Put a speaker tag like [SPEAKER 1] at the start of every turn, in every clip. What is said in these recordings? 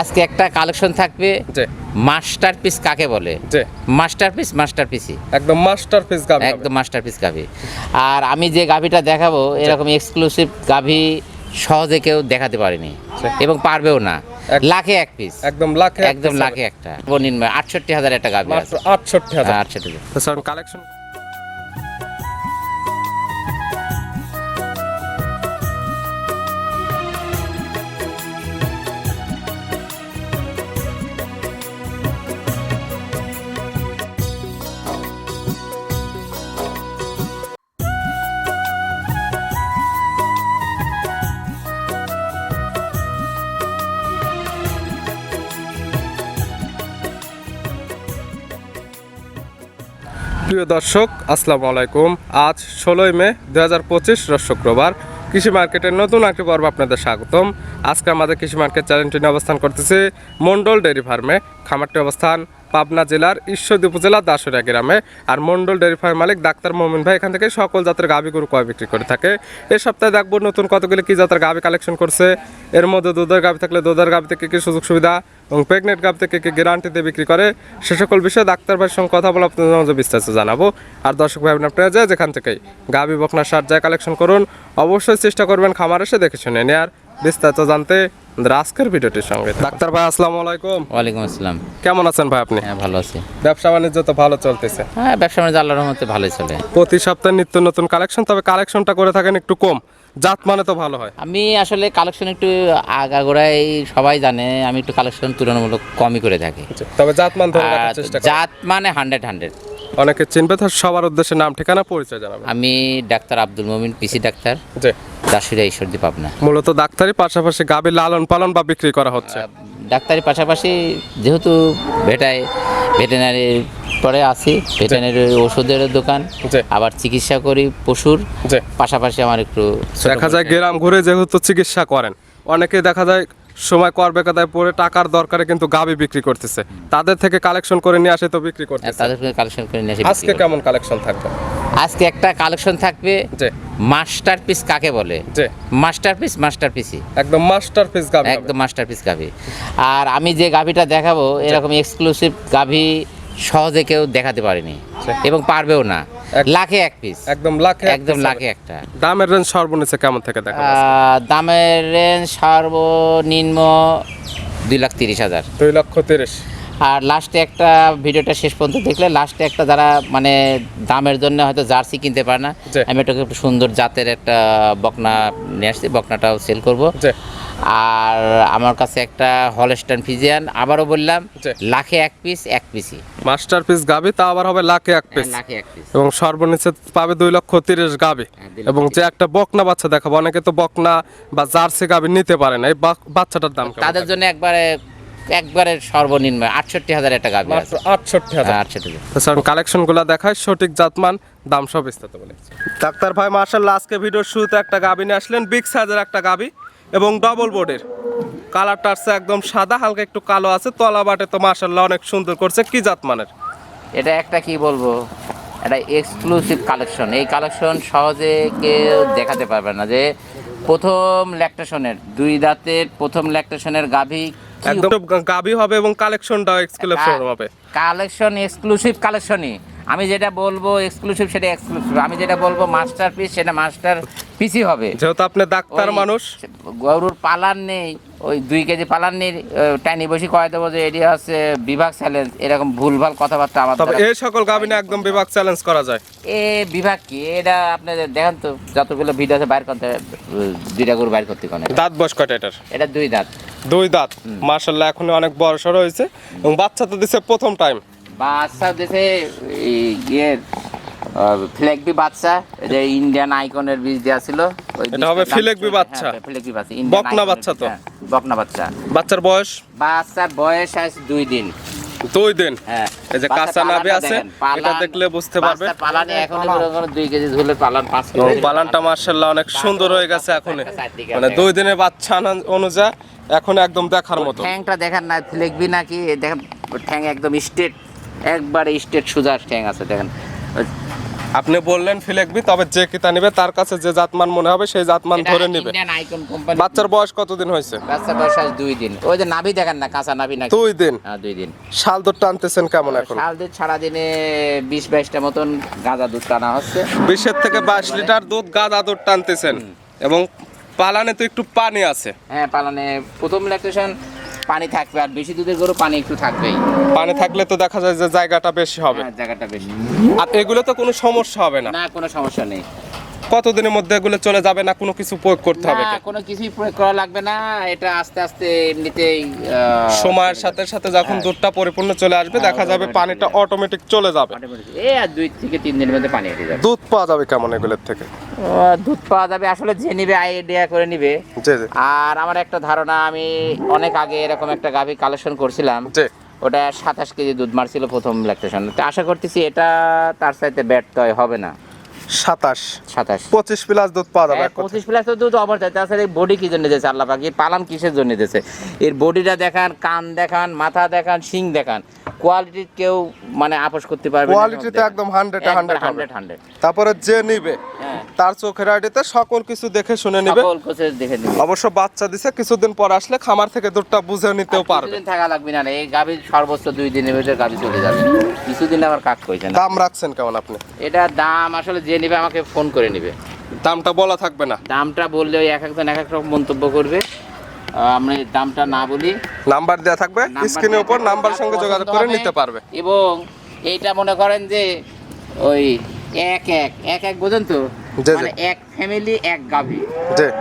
[SPEAKER 1] আজকে একটা কালেকশন থাকবে।
[SPEAKER 2] জি।
[SPEAKER 1] মাস্টার পিস কাকে বলে?
[SPEAKER 2] জি।
[SPEAKER 1] মাস্টার পিস মাস্টার পিসি
[SPEAKER 2] একদম মাস্টার পিস গাবি
[SPEAKER 1] একদম মাস্টার পিস গাভি। আর আমি যে গাভিটা দেখাবো এরকম এক্সক্লুসিভ গাভি সহজে কেউ দেখাতে পারেনি। এবং পারবেও না। লাখে এক পিস
[SPEAKER 2] একদম লাখে
[SPEAKER 1] একদম লাখে একটা। নির্ময় আটষট্টি হাজার একটা গাভি
[SPEAKER 2] আটষট্টি হাজার।
[SPEAKER 1] আটষট্টি।
[SPEAKER 2] কালেকশন প্রিয় দর্শক, আসসালামু আলাইকুম। আজ ষোলোই মে দু হাজার পঁচিশ শুক্রবার। কৃষি মার্কেটের নতুন একটি পর্ব আপনাদের স্বাগতম। আজকে আমাদের কৃষি মার্কেট চ্যানেলটি অবস্থান করতেছে মন্ডল ডেয়ারি ফার্মে। খামারটি অবস্থান পাবনা জেলার ঈশ্বরদী উপজেলার দাসুরিয়া গ্রামে। আর মন্ডল ডেয়ারি ফার্ম মালিক ডাক্তার মোমিন ভাই এখান থেকে সকল জাতের গাভি গরু কয় বিক্রি করে থাকে। এ সপ্তাহে দেখব নতুন কতগুলি কী জাতের গাভি কালেকশন করছে। এর মধ্যে দুধের গাভি থাকলে দুধের গাভি থেকে কি সুযোগ সুবিধা? এবং প্রেগনেন্ট গাভ থেকে কি গ্যারান্টিতে বিক্রি করে? সে সকল বিষয়ে ডাক্তার ভাইয়ের সঙ্গে কথা বলে আপনাদের বিস্তারিত জানাব। আর দর্শক ভাই আপনারা যায় যেখান থেকেই গাভি বকনা সার যায় কালেকশন করুন অবশ্যই চেষ্টা করবেন খামার এসে দেখে শুনে নেয়ার। বিস্তারিত জানতে আজকের ভিডিওটির সঙ্গে। ডাক্তার ভাই আসসালামু আলাইকুম।
[SPEAKER 1] ওয়ালাইকুম আসসালাম।
[SPEAKER 2] কেমন আছেন ভাই আপনি?
[SPEAKER 1] হ্যাঁ ভালো আছি।
[SPEAKER 2] ব্যবসা বাণিজ্য তো ভালো চলতেছে।
[SPEAKER 1] হ্যাঁ ব্যবসা বাণিজ্য আল্লাহর রহমতে ভালোই চলে।
[SPEAKER 2] প্রতি সপ্তাহে নিত্য নতুন কালেকশন তবে কালেকশনটা করে থাকেন একটু কম। জাত মানে তো ভালো হয়।
[SPEAKER 1] আমি আসলে কালেকশন একটু আগাগোড়াই সবাই জানে আমি একটু কালেকশন তুলনামূলক কমই করে থাকি।
[SPEAKER 2] তবে জাত মান ধরে রাখার চেষ্টা করি।
[SPEAKER 1] জাত মানে হান্ড্রেড হান্ড্রেড
[SPEAKER 2] অনেকে চিনবে তো সবার উদ্দেশ্যে নাম ঠিকানা পরিচয় জানাবেন
[SPEAKER 1] আমি ডাক্তার আব্দুল মমিন পিসি ডাক্তার।
[SPEAKER 2] জি।
[SPEAKER 1] দাসুরিয়া ঈশ্বরদী পাবনা।
[SPEAKER 2] মূলত ডাক্তারি পাশাপাশি গাভীর লালন পালন বা বিক্রি করা হচ্ছে।
[SPEAKER 1] ডাক্তারের পাশাপাশি যেহেতু ভেটায় ভেটেনারির পরে আছি ভেটেনারি ওষুধের দোকান। আবার চিকিৎসা করি পশুর পাশাপাশি আমার একটু
[SPEAKER 2] দেখা যায় গ্রাম ঘুরে যেহেতু চিকিৎসা করেন অনেকে দেখা যায় সময় কর বেকাদায় পড়ে টাকার দরকারে কিন্তু গাবি বিক্রি করতেছে। তাদের থেকে কালেকশন করে নিয়ে আসে তো বিক্রি
[SPEAKER 1] হ্যাঁ,
[SPEAKER 2] করতেছে।
[SPEAKER 1] তাদের কালেকশন করে নিয়ে বিক্রি
[SPEAKER 2] আজকে কেমন কালেকশন থাকবে?
[SPEAKER 1] আজকে একটা কালেকশন থাকবে
[SPEAKER 2] জি।
[SPEAKER 1] মাস্টার পিস কাকে বলে?
[SPEAKER 2] জি।
[SPEAKER 1] মাস্টার পিস মাস্টার পিসই
[SPEAKER 2] একদম মাস্টার পিস গাবি
[SPEAKER 1] একদম মাস্টার পিস গাভি আর আমি যে গাভিটা দেখাবো এরকম এক্সক্লুসিভ গাভি সহজে কেউ দেখাতে পারেনি। এবং পারবেও না। লাখে এক পিস
[SPEAKER 2] একদম লাখে
[SPEAKER 1] একদম লাখে একটা।
[SPEAKER 2] দামের রেঞ্জ সর্বনিচ্ছে কেমন থেকে দেখা
[SPEAKER 1] আহ, দামের রেঞ্জ সর্বনিম্ন দুই লাখ তিরিশ হাজার।
[SPEAKER 2] দুই লক্ষ তিরিশ।
[SPEAKER 1] আর লাস্টে একটা ভিডিওটা শেষ পর্যন্ত দেখলে লাস্টে একটা যারা মানে দামের জন্য হয়তো জার্সি কিনতে পারে না আমি এটাকে একটু সুন্দর জাতের একটা বকনা নিয়ে আসছি বকনাটাও সেল করব। আর আমার কাছে একটা হলস্টান ফিজিয়ান আবারও বললাম লাখে এক পিস এক পিসই
[SPEAKER 2] মাস্টার পিস গাবে তা আবার হবে লাখে এক পিস
[SPEAKER 1] লাখে এক পিস
[SPEAKER 2] এবং সর্বনিচে পাবে দুই লক্ষ তিরিশ গাবি।
[SPEAKER 1] হ্যাঁ,
[SPEAKER 2] এবং যে একটা বকনা বাচ্চা দেখাবো অনেকে তো বকনা বা জার্সি গাবে নিতে পারে না এই বাচ্চাটার দাম
[SPEAKER 1] তাদের জন্য একবারে একবারে সর্বনিম্ন আটষট্টি হাজার একটা গাভি
[SPEAKER 2] মাত্র আটষট্টি হাজার।
[SPEAKER 1] হ্যাঁ, আটষট্টি হাজার।
[SPEAKER 2] তাছাড়া কালেকশন দেখায় সঠিক জাতমান দাম সব বিস্তারিত বলে ডাক্তার ভাই মার্শাল্লাহ আজকে ভিডিওর শুরুতে একটা গাবি নিয়ে আসলেন বিগ সাইজের একটা গাবি এবং ডবল বোর্ডের কালারটা আসছে একদম সাদা হালকা একটু কালো আছে তলা বাটে তো মার্শাল্লাহ অনেক সুন্দর করছে কি জাত মানের
[SPEAKER 1] এটা একটা কি বলব? এটা এক্সক্লুসিভ কালেকশন এই কালেকশন সহজে কেউ দেখাতে পারবে না যে প্রথম ল্যাকটেশনের দুই দাঁতের প্রথম ল্যাকটেশনের গাভী
[SPEAKER 2] একদম গাবি হবে এবং কালেকশনটাও এক্সক্লুসিভ হবে।
[SPEAKER 1] কালেকশন এক্সক্লুসিভ কালেকশনই। আমি যেটা বলব এক্সক্লুসিভ সেটা এক্সক্লুসিভ আমি যেটা বলব মাস্টার পিস সেটা মাস্টার পিসই হবে।
[SPEAKER 2] যেহেতু আপনি ডাক্তার মানুষ।
[SPEAKER 1] গরুর পালান নেই ওই দুই কেজি পালান নেই টানি বসি কয়ে দেবো যে এটি হচ্ছে বিভাগ চ্যালেঞ্জ এরকম ভুলভাল কথাবার্তা আমার
[SPEAKER 2] তবে এই সকল গাবি নিয়ে একদম বিভাগ চ্যালেঞ্জ করা যায়।
[SPEAKER 1] এ বিভাগ কি? এটা আপনি দেখেন তো যতগুলো ভিডিও আছে বাইর করতে দুইটা গরু বাইর করতে কোনে।
[SPEAKER 2] দাঁত বয়স কয়টা এটার?
[SPEAKER 1] এটা দুই দাঁত।
[SPEAKER 2] দুই দাঁত। মার্শাল্লাহ এখন অনেক বড় সড়ো হয়েছে। এবং বাচ্চা তো দিছে প্রথম টাইম
[SPEAKER 1] বাচ্চা দেশে ইয়ে ফ্লেগবি বাচ্চা যে ইন্ডিয়ান আইকনের বীজ দেওয়া ছিল
[SPEAKER 2] এটা হবে ফ্লেগবি বাচ্চা।
[SPEAKER 1] হ্যাঁ, ফ্লেগবি বাচ্চা
[SPEAKER 2] বকনা বাচ্চা তো?
[SPEAKER 1] হ্যাঁ, বকনা বাচ্চা
[SPEAKER 2] বাচ্চার বয়স?
[SPEAKER 1] বাচ্চার বয়স আছে দুই দিন।
[SPEAKER 2] দুই দিন?
[SPEAKER 1] হ্যাঁ।
[SPEAKER 2] এই যে কাঁচা নাভি আছে, এটা দেখলে বুঝতে পারবে।
[SPEAKER 1] পালানে এখন দুই কেজি পালান পাঁচ কেজি।
[SPEAKER 2] পালানটা মার্শাল্লাহ অনেক সুন্দর হয়ে গেছে এখন মানে দুই দিনের বাচ্চা আনা- অনুযায়ী এখন একদম দেখার মতো।
[SPEAKER 1] ঠ্যাংটা দেখেন না ফ্লেগবি নাকি দেখেন ঠ্যাং একদম স্ট্রেট একবারে স্ট্রেট সোজা ঠ্যাং আছে দেখেন।
[SPEAKER 2] আপনি বললেন ফিলেকবি তবে যে কিতা নিবে তার কাছে যে জাতমান মনে হবে সেই জাতমান ধরে নিবে।
[SPEAKER 1] আইকন কোম্পানি
[SPEAKER 2] বাচ্চার বয়স কতদিন হয়েছে?
[SPEAKER 1] বাচ্চার বয়স আজ দুই দিন। ওই যে নাভি দেখেন না কাঁচা নাভি নাকি?
[SPEAKER 2] দুই দিন?
[SPEAKER 1] হ্যাঁ দুই দিন।
[SPEAKER 2] শাল দুধ টানতেছেন কেমন এখন?
[SPEAKER 1] সাল দুধ সারাদিনে বিশ বাইশটা মতন গাঁজা দুধ টানা হচ্ছে।
[SPEAKER 2] বিশের থেকে বাইশ লিটার দুধ গাদা দুধ টানতেছেন এবং পালানে তো একটু পানি আছে।
[SPEAKER 1] হ্যাঁ পালানে প্রথম ল্যাকটেশন পানি থাকবে আর বেশি দুধের গরু পানি একটু থাকবেই।
[SPEAKER 2] পানি থাকলে তো দেখা যায় যে জায়গাটা বেশি হবে।
[SPEAKER 1] হ্যাঁ জায়গাটা বেশি।
[SPEAKER 2] আর এগুলো তো কোনো সমস্যা হবে না।
[SPEAKER 1] না কোনো সমস্যা নেই।
[SPEAKER 2] কতদিনের মধ্যে এগুলো চলে যাবে না কোনো কিছু প্রয়োগ করতে হবে
[SPEAKER 1] না কোনো কিছুই প্রয়োগ করা লাগবে না। এটা আস্তে আস্তে এমনিতেই
[SPEAKER 2] সময়ের সাথে সাথে যখন
[SPEAKER 1] হ্যাঁ।
[SPEAKER 2] দুধটা পরিপূর্ণ চলে আসবে
[SPEAKER 1] হ্যাঁ,
[SPEAKER 2] দেখা যাবে পানিটা অটোমেটিক চলে যাবে।
[SPEAKER 1] এই আর দুই থেকে তিন দিনের মধ্যে পানি এসে যাবে।
[SPEAKER 2] দুধ পাওয়া যাবে কেমন এগুলোর থেকে?
[SPEAKER 1] দুধ পাওয়া যাবে আসলে যে নিবে আইডিয়া করে নিবে। আর আমার একটা ধারণা আমি অনেক আগে এরকম একটা গাভী কালেকশন করছিলাম। ওটা সাতাশ কেজি দুধ মারছিল প্রথম ল্যাকটেশন আশা করতেছি এটা তার সাথে ব্যর্থ হবে না।
[SPEAKER 2] সাতাশ।
[SPEAKER 1] সাতাশ।
[SPEAKER 2] পঁচিশ প্লাস দুধ পাওয়া যাবে কথায়।
[SPEAKER 1] পঁচিশ প্লাস দুধ অবশ্যই তাছাড়া এই বডি কি জন্য দিয়েছে আল্লাহ পাক? এর পালান কিসের জন্য দিয়েছে? এর বডিটা দেখান কান দেখান মাথা দেখান শিং দেখান। কোয়ালিটি কেউ মানে আপোষ করতে পারবে
[SPEAKER 2] কোয়ালিটিতে একদম 100 এ 100 হবে।
[SPEAKER 1] হান্ড্রেড হান্ড্রেড
[SPEAKER 2] তারপরে যে নিবে
[SPEAKER 1] হ্যাঁ।
[SPEAKER 2] তার চোখের আইডিতে সকল কিছু দেখে শুনে নিবে।
[SPEAKER 1] সকল কোচে দেখে নিবে।
[SPEAKER 2] অবশ্য বাচ্চা দিছে কিছুদিন পর আসলে খামার থেকে দুধটা বুঝে নিতেও পারবে।
[SPEAKER 1] কিছুদিন থাকা লাগবে না। এই গাভী সর্বোচ্চ দুই দিনের ভিতরে গাভী চলে যাবে। কিছুদিন আবার কাক কইছে না।
[SPEAKER 2] দাম রাখছেন কেমন আপনি?
[SPEAKER 1] এটা দাম আসলে যে নেবে আমাকে ফোন করে নেবে।
[SPEAKER 2] দামটা বলা থাকবে না।
[SPEAKER 1] দামটা বললে ওই এক একজন এক এক রকম মন্তব্য করবে। আমরা দামটা না বলি।
[SPEAKER 2] নাম্বার দেওয়া থাকবে স্ক্রিনের উপর নাম্বার সঙ্গে যোগাযোগ করে নিতে পারবে।
[SPEAKER 1] এবং এইটা মনে করেন যে ওই এক এক এক এক বোঝেন তো। মানে এক ফ্যামিলি এক গাভী।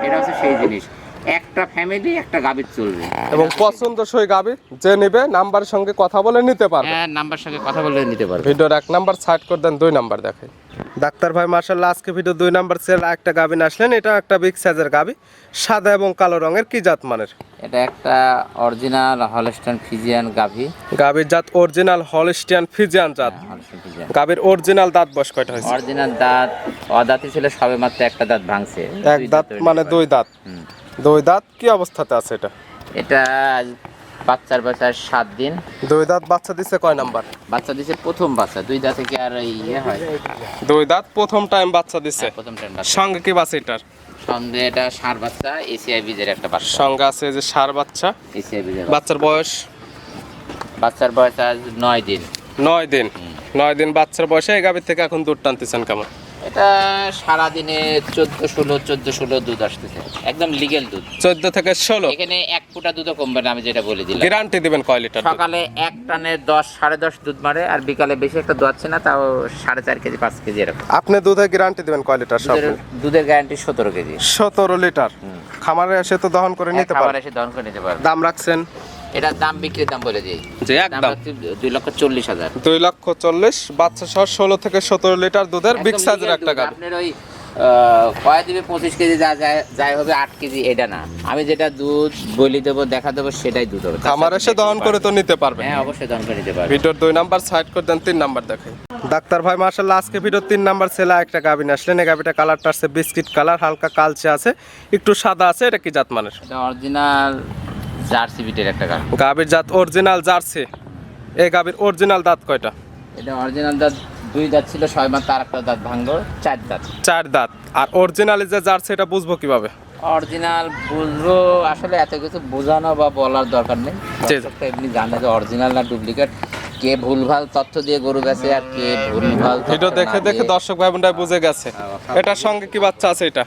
[SPEAKER 1] এটা হচ্ছে সেই জিনিস। একটা ফ্যামিলি একটা গাভীর চলবে।
[SPEAKER 2] এবং পছন্দসই গাবি যে নিবে নাম্বারের সঙ্গে কথা বলে নিতে পারবে।
[SPEAKER 1] হ্যাঁ নাম্বার সঙ্গে কথা বলে নিতে পারবে।
[SPEAKER 2] ভিডিওর এক নাম্বার সাইড করে দেন দুই নাম্বার দেখাই। ডাক্তার ভাই মার্শাল্লাহ আজকে ভিডিও দুই নাম্বার সেল একটা গাবিন আসলেন। এটা একটা বিগ সাইজের গাবি সাদা এবং কালো রঙের কি জাত মানের?
[SPEAKER 1] এটা একটা অরিজিনাল হলস্টাইন ফিজিয়ান গাভী
[SPEAKER 2] গাবির জাত অরিজিনাল হলিস্টিয়ান ফিজিয়ান জাত।
[SPEAKER 1] ফিজিয়ান
[SPEAKER 2] গাবির অরিজিনাল দাঁত বয়স কয়টা হয়েছে?
[SPEAKER 1] অরিজিনাল দাঁত অদাঁতি ছিল সবে মাত্র একটা দাঁত ভাঙছে।
[SPEAKER 2] এক দাঁত মানে। দুই দাঁত।
[SPEAKER 1] হুম।
[SPEAKER 2] দুই দাঁত কি অবস্থাতে আছে এটা?
[SPEAKER 1] এটা বাচ্চার বয়স সাত দিন।
[SPEAKER 2] দুই দাঁত বাচ্চা দিছে কয় নাম্বার?
[SPEAKER 1] বাচ্চা দিছে প্রথম বাচ্চা দুই দাঁতে কি আর ইয়ে হয়?
[SPEAKER 2] দুই দাঁত প্রথম টাইম বাচ্চা দিছে।
[SPEAKER 1] হ্যাঁ, প্রথম টাইম
[SPEAKER 2] সঙ্গে কি বাচ্চা এটার?
[SPEAKER 1] সঙ্গে এটা ষাঁড় বাচ্চা এসিআই বীজের একটা বাচ্চা।
[SPEAKER 2] সঙ্গে আছে যে সার বাচ্চা।
[SPEAKER 1] এসিআই বীজের
[SPEAKER 2] বাচ্চার বয়স?
[SPEAKER 1] বাচ্চার বয়স আজ নয় দিন।
[SPEAKER 2] নয় দিন। নয় দিন বাচ্চার বয়সে এই গাভীর থেকে এখন দুধ টানতেছেন কেমন?
[SPEAKER 1] এটা সারাদিনে চোদ্দ ষোলো চোদ্দ ষোলো দুধ আসতেছে। একদম লিগেল দুধ।
[SPEAKER 2] চোদ্দ থেকে ষোলো?
[SPEAKER 1] এখানে এক ফুটা দুধও কমবে না আমি যেটা বলে দিলাম।
[SPEAKER 2] গ্যারান্টি দিবেন কয় লিটার দুধ?
[SPEAKER 1] সকালে এক টানে দশ সাড়ে দশ দুধ মারে আর বিকালে বেশি একটা দোয়াচ্ছে না তাও সাড়ে চার কেজি পাঁচ কেজি এরকম।
[SPEAKER 2] আপনি দুধে গ্যারান্টি দিবেন কয় লিটার সব?
[SPEAKER 1] দুধের দুধের গ্যারান্টি সতেরো কেজি।
[SPEAKER 2] সতেরো লিটার। খামারে এসে তো দহন করে নিতে
[SPEAKER 1] খাবার
[SPEAKER 2] পারে
[SPEAKER 1] এসে দহন করে নিতে পারবে।
[SPEAKER 2] দাম রাখছেন?
[SPEAKER 1] এটার দাম বিক্রির দাম বলে দিই।
[SPEAKER 2] যে একদম।
[SPEAKER 1] দুই লক্ষ চল্লিশ হাজার।
[SPEAKER 2] দুই লক্ষ চল্লিশ বাচ্চা সহ ষোলো থেকে সতেরো লিটার দুধের বিগ সাইজের একটা। গাভী।
[SPEAKER 1] আপনার ওই কয় দিবে? পঁচিশ কেজি যা যায় যাই হবে আট কেজি এটা না। আমি যেটা দুধ বলি দেবো দেখা দেবো সেটাই দুধ হবে। আমার
[SPEAKER 2] এসে দহন করে তো নিতে পারবে।
[SPEAKER 1] হ্যাঁ অবশ্যই দহন করে নিতে পারবে।
[SPEAKER 2] ভিডিওর দুই নাম্বার সাইড করে দেন তিন নাম্বার দেখাই ডাক্তার ভাই মার্শাল্লাহ আজকে ভিডিওর তিন নাম্বার ছেলে একটা গাভিন আসলেন। এই গাভীটা কালারটা আছে বিস্কিট কালার হালকা কালচে আছে একটু সাদা আছে এটা কি জাত মানের
[SPEAKER 1] অরিজিনাল জার্সি বিটের একটা গাছ
[SPEAKER 2] গাভীর জাত অরিজিনাল জার্সি। এই গাভীর অরিজিনাল দাঁত কয়টা?
[SPEAKER 1] এটা অরিজিনাল দাঁত দুই দাঁত ছিল ছয় মাস তার একটা দাঁত ভাঙলো চার দাঁত।
[SPEAKER 2] চার দাঁত। আর অরিজিনাল যে জার্সি এটা বুঝব কীভাবে?
[SPEAKER 1] অরিজিনাল বুঝব আসলে এত কিছু বোঝানো বা বলার দরকার নেই। এমনি জানে যে অরিজিনাল না ডুপ্লিকেট। কে ভুলভাল তথ্য দিয়ে গরু গেছে আর কে ভুলভাল
[SPEAKER 2] ভিডিও দেখে দেখে দর্শক ভাই বোনরা বুঝে গেছে।
[SPEAKER 1] হ্যাঁ,
[SPEAKER 2] এটার সঙ্গে কি বাচ্চা আছে এটা?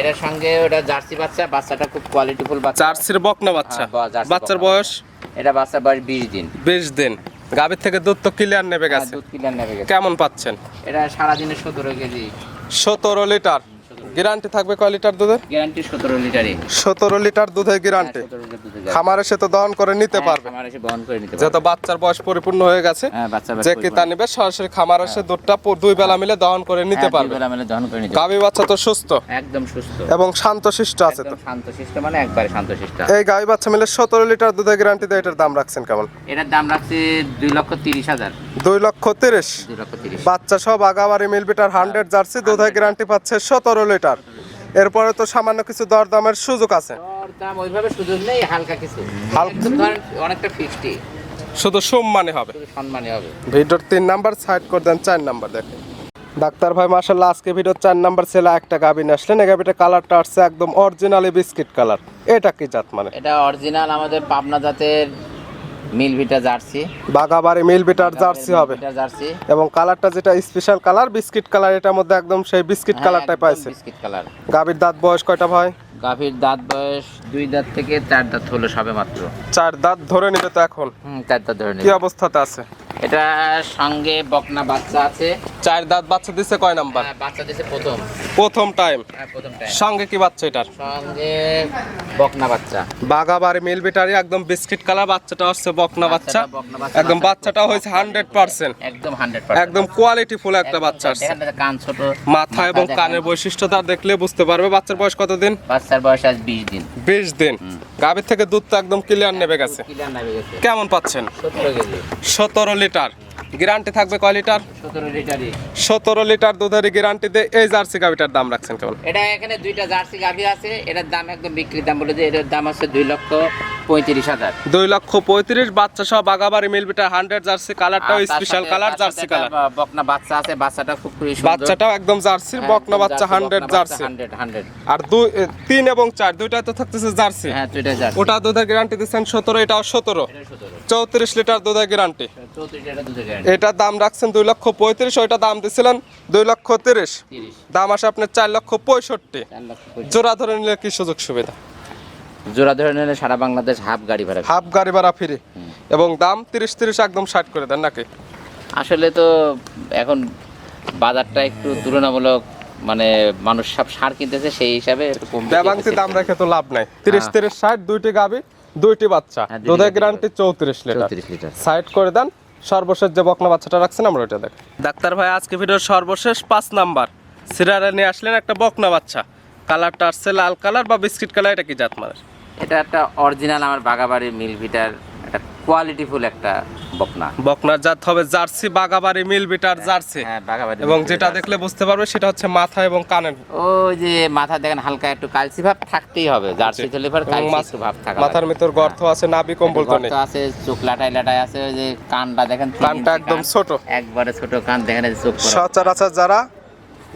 [SPEAKER 1] এটার সঙ্গে ওটা জার্সি বাচ্চা বাচ্চাটা খুব কোয়ালিটিফুল বাচ্চা।
[SPEAKER 2] জার্সির বকনা বাচ্চা।
[SPEAKER 1] হ্যাঁ,
[SPEAKER 2] বাচ্চার বয়স?
[SPEAKER 1] এটা বাচ্চা বয়স বিশ দিন।
[SPEAKER 2] বিশ দিন। গাভীর থেকে দুধ তো ক্লিয়ার নেবে
[SPEAKER 1] হ্যাঁ,
[SPEAKER 2] গেছে।
[SPEAKER 1] দুধ ক্লিয়ার নেবে গেছে।
[SPEAKER 2] কেমন পাচ্ছেন?
[SPEAKER 1] এটা সারাদিনে সতেরো কেজি।
[SPEAKER 2] সতেরো লিটার। গ্যারান্টি থাকবে কয় লিটার দুধের?
[SPEAKER 1] গ্যারান্টি সতেরো লিটারই
[SPEAKER 2] সতেরো লিটার দুধের গ্যারান্টি। খামার এসে তো দহন করে নিতে
[SPEAKER 1] হ্যাঁ,
[SPEAKER 2] পারবে।
[SPEAKER 1] খামার এসে বহন করে নিতে
[SPEAKER 2] যেহেতু বাচ্চার বয়স পরিপূর্ণ হয়ে গেছে
[SPEAKER 1] হ্যাঁ হ্যাঁ,
[SPEAKER 2] যে কি তা নিবে সরাসরি খামার এসে দুধটা দুই বেলা মিলে দহন করে নিতে পারবে।
[SPEAKER 1] বেলা মেলে দহন করে নিতে
[SPEAKER 2] গাভী বাচ্চা তো সুস্থ।
[SPEAKER 1] একদম সুস্থ।
[SPEAKER 2] এবং শান্তশিষ্ট আছে তো।
[SPEAKER 1] একদম শান্ত শিষ্ট মানে একবারে
[SPEAKER 2] এই গাভী বাচ্চা মিলে সতেরো লিটার দুধের গ্যারান্টি দেয় এটার দাম রাখছেন কেমন?
[SPEAKER 1] এটার দাম রাখছে দুই লক্ষ তিরিশ হাজার।
[SPEAKER 2] দুই লক্ষ বাচ্চা সব আগাবাড়ি মিলবিটার হান্ড্রেড জার্সি দুধের গ্যারান্টি পাচ্ছে সতেরো লিটার এরপরে তো সামান্য কিছু দরদামের সুযোগ আছে।
[SPEAKER 1] ওর দাম ওইভাবে সুযোগ নেই হালকা কিছু।
[SPEAKER 2] হালকা-
[SPEAKER 1] অনেকটা ফিফটি
[SPEAKER 2] শুধু সম্মানে হবে।
[SPEAKER 1] সম্মানে হবে।
[SPEAKER 2] ভিডিওর তিন নাম্বার সাইড করে দেন চার নাম্বার দেখেন। ডাক্তার ভাই মাসাল্লাহ আজকে ভিডিও চার নাম্বার ছেলে একটা গাবি নিয়ে আসলেন। এই গাবিটা কালারটা আসছে একদম অরিজিনালি বিস্কিট কালার এটা কি জাত মানে?
[SPEAKER 1] এটা অরিজিনাল আমাদের পাবনা জাতের মিলভিটা জার্সি।
[SPEAKER 2] বাগাবাড়ি মিলভিটার জার্সি হবে।
[SPEAKER 1] জার্সি।
[SPEAKER 2] এবং কালারটা যেটা স্পেশাল কালার বিস্কিট কালার এটার মধ্যে একদম সেই বিস্কিট
[SPEAKER 1] হ্যাঁ,
[SPEAKER 2] কালারটাই পাইছে।
[SPEAKER 1] Biscuit colour.
[SPEAKER 2] গাভীর দাঁত বয়স কয়টা ভাই?
[SPEAKER 1] গাভীর দাঁত বয়স দুই দাঁত থেকে চার দাঁত হলো সবে মাত্র।
[SPEAKER 2] চার দাঁত ধরে নিবে তো এখন।
[SPEAKER 1] হুম চার দাঁত ধরে
[SPEAKER 2] কি
[SPEAKER 1] নিন
[SPEAKER 2] অবস্থাতে আছে?
[SPEAKER 1] এটা সঙ্গে বকনা বাচ্চা আছে।
[SPEAKER 2] চার দাঁত বাচ্চা দিছে কয় নাম্বার?
[SPEAKER 1] হ্যাঁ, বাচ্চা দিছে প্রথম।
[SPEAKER 2] প্রথম টাইম।
[SPEAKER 1] হ্যাঁ প্রথম টাইম।
[SPEAKER 2] সঙ্গে কি বাচ্চা এটার?
[SPEAKER 1] সঙ্গে বকনা বাচ্চা।
[SPEAKER 2] বাগাবাড়ি মিল বিটারি একদম বিস্কিট কালার বাচ্চাটা হচ্ছে বকনা বাচ্চা। একদম
[SPEAKER 1] বাচ্চাটা
[SPEAKER 2] হয়েছে হান্ড্রেড পার্সেন্ট
[SPEAKER 1] একদম হান্ড্রেড
[SPEAKER 2] একদম কোয়ালিটি ফুল একটা বাচ্চা আসছে।
[SPEAKER 1] কান ছোট।
[SPEAKER 2] মাথা এবং। কানের বৈশিষ্ট্যটা দেখলে বুঝতে পারবে। বাচ্চার বয়স কতদিন?
[SPEAKER 1] বাচ্চার বয়স আজ বিশ দিন।
[SPEAKER 2] বিশ দিন। গাভীর থেকে দুধ তো একদম ক্লিয়ার নেবে গেছে। কেমন পাচ্ছেন?
[SPEAKER 1] সতেরো
[SPEAKER 2] লিটার। গ্যারান্টি থাকবে কয় লিটার?
[SPEAKER 1] সতেরো লিটারই।
[SPEAKER 2] সতেরো লিটার দুধের গ্যারান্টি দিয়ে এই জার্সি গাভীটার দাম রাখছেন কেমন?
[SPEAKER 1] এটা এখানে দুইটা জার্সি গাভী আছে এটার দাম একদম বিক্রির দাম বলে যে এটার দাম আছে দুই লক্ষ পঁয়ত্রিশ হাজার।
[SPEAKER 2] দুই লক্ষ পঁয়ত্রিশ বাচ্চা সহ বাগাবাড়ি মিল বিটার হান্ড্রেড জার্সি কালারটাও স্পেশাল কালার জার্সি কালার
[SPEAKER 1] বকনা বাচ্চা আছে বাচ্চাটা খুব সুন্দর।
[SPEAKER 2] বাচ্চাটাও একদম জার্সি
[SPEAKER 1] হ্যাঁ,
[SPEAKER 2] বকনা বাচ্চা হান্ড্রেড জার্সি
[SPEAKER 1] 100, 100
[SPEAKER 2] আর দুই তিন এবং চার দুইটা তো থাকতেছে জার্সি
[SPEAKER 1] হ্যাঁ দুইটা জার্সি
[SPEAKER 2] ওটা দুধের গ্যারান্টি দিচ্ছেন সতেরো এটাও সতেরো। চৌত্রিশ লিটার দুধের গ্যারান্টি
[SPEAKER 1] এটা
[SPEAKER 2] এটার দাম রাখছেন দুই লক্ষ পঁয়ত্রিশ ওইটা দাম দিছিলেন দুই লক্ষ তিরিশ। দাম আসে আপনার চার লক্ষ পঁয়ষট্টি।
[SPEAKER 1] চার
[SPEAKER 2] জোড়া ধরে নিলে কি সুযোগ সুবিধা?
[SPEAKER 1] জোড়া ধরে নিলে সারা বাংলাদেশ হাফ গাড়ি ভাড়া
[SPEAKER 2] হাফ গাড়ি ভাড়া ফ্রি। এবং দাম তিরিশ তিরিশ একদম ষাট করে দেন নাকি
[SPEAKER 1] আসলে তো এখন বাজারটা একটু তুলনামূলক মানে মানুষ সব সার কিনতেছে সেই হিসাবে একটু
[SPEAKER 2] দাম রেখে তো লাভ নাই। তিরিশ
[SPEAKER 1] হ্যাঁ।
[SPEAKER 2] তিরিশ ষাট দুইটি গাবি দুইটি বাচ্চা।
[SPEAKER 1] হ্যাঁ,
[SPEAKER 2] দুধের গ্যারান্টি চৌত্রিশ লিটার।
[SPEAKER 1] 34
[SPEAKER 2] সাইড করে দেন সর্বশেষ যে বকনা বাচ্চাটা রাখছেন আমরা ওইটা দেখ। ডাক্তার ভাই আজকে ভিডিওর সর্বশেষ পাঁচ নাম্বার। সিরারে নিয়ে আসলেন একটা বকনা বাচ্চা। কালারটা আসছে লাল কালার বা বিস্কিট কালার এটা কি জাত মানের
[SPEAKER 1] এটা একটা অরিজিনাল আমার বাগাবাড়ির মিল ভিটার একটা কোয়ালিটিফুল একটা বকনা।
[SPEAKER 2] বকনার জাত হবে জার্সি বাগাবাড়ি মিল বিটার জার্সি।
[SPEAKER 1] হ্যাঁ বাগাবাড়ি
[SPEAKER 2] এবং যেটা দেখলে বুঝতে পারবে সেটা হচ্ছে মাথা এবং কানের।
[SPEAKER 1] ওই যে মাথা দেখেন হালকা একটু কালসি ভাব থাকতেই হবে। জার্সি হলে পর কালসি ভাব থাকা
[SPEAKER 2] মাথার ভিতর গর্ত আছে নাভি কম্বল তো নেই
[SPEAKER 1] আছে চোখ লাটাই লাটাই আছে ওই যে কানটা দেখেন
[SPEAKER 2] কানটা একদম ছোট।
[SPEAKER 1] একবারে ছোট কান দেখেন চোখ
[SPEAKER 2] সচরাচর যারা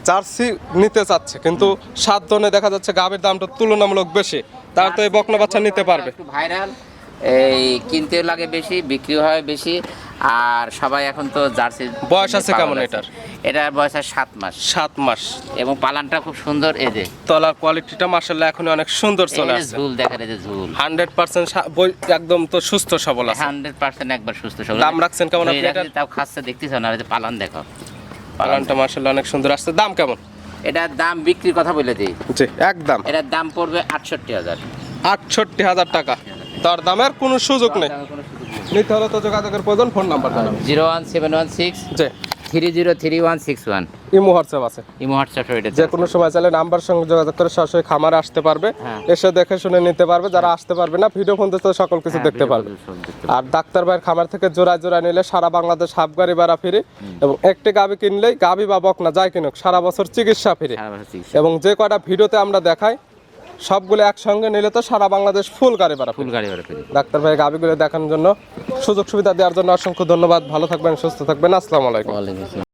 [SPEAKER 2] জার্সি নিতে চাচ্ছে কিন্তু সাত দেখা যাচ্ছে গাভীর দামটা তুলনামূলক বেশি। তারা তো এই বকনা বাচ্চা নিতে পারবে।
[SPEAKER 1] একটু ভাইরাল এই কিনতেও লাগে বেশি বিক্রিও হয় বেশি আর সবাই এখন তো জার্সি
[SPEAKER 2] বয়স আছে কেমন এটার?
[SPEAKER 1] এটার বয়স আছে সাত মাস।
[SPEAKER 2] সাত মাস।
[SPEAKER 1] এবং পালানটা খুব সুন্দর এই যে।
[SPEAKER 2] তলার কোয়ালিটিটা মার্শাল্লাহ এখন অনেক সুন্দর চলে আসছে।
[SPEAKER 1] ঝুল দেখেন এই যে ঝুল।
[SPEAKER 2] হান্ড্রেড পার্সেন্ট একদম তো সুস্থ সবল আছে।
[SPEAKER 1] হান্ড্রেড পার্সেন্ট একবার সুস্থ সবল।
[SPEAKER 2] দাম রাখছেন কেমন আপনি এটার?
[SPEAKER 1] তাও খাচ্ছে দেখতেছ না? এই যে পালান দেখো।
[SPEAKER 2] পালনটা মার্শাল্লাহ অনেক সুন্দর আসছে। দাম কেমন?
[SPEAKER 1] এটার দাম বিক্রির কথা বলে দিই
[SPEAKER 2] জি একদম।
[SPEAKER 1] এটার দাম পড়বে আটষট্টি হাজার।
[SPEAKER 2] আটষট্টি হাজার টাকা। তার দামের কোনো সুযোগ নেই। নিতে হলে তো যোগাযোগের প্রয়োজন ফোন নাম্বার দাও
[SPEAKER 1] zero one seven one six
[SPEAKER 2] জি।
[SPEAKER 1] Three zero three one six one.
[SPEAKER 2] Imo WhatsApp আছে।
[SPEAKER 1] ইমো হোয়াটসঅ্যাপ এটা
[SPEAKER 2] যে কোনো সময় চাইলে নাম্বার সঙ্গে যোগাযোগ করে সরাসরি খামারে আসতে পারবে।
[SPEAKER 1] হ্যাঁ।
[SPEAKER 2] এসে দেখে শুনে নিতে পারবে যারা আসতে পারবে না ভিডিও ফোন তো সকল কিছু দেখতে পারবে। আর ডাক্তার ভাইয়ের খামার থেকে জোড়া জোড়া নিলে সারা বাংলাদেশ হাফ গাড়ি ভাড়া ফিরে এবং একটি গাবি কিনলেই গাবি বা বকনা যাই কিনুক সারা বছর চিকিৎসা ফিরে। এবং যে কয়টা ভিডিওতে আমরা দেখাই সবগুলো একসঙ্গে নিলে তো সারা বাংলাদেশ ফুল গাড়ি ভাড়া
[SPEAKER 1] ফুল গাড়ি ভাড়া
[SPEAKER 2] ডাক্তার ভাই গাবিগুলো দেখানোর জন্য সুযোগ সুবিধা দেওয়ার জন্য অসংখ্য ধন্যবাদ। ভালো থাকবেন সুস্থ থাকবেন। আসসালামু আলাইকুম।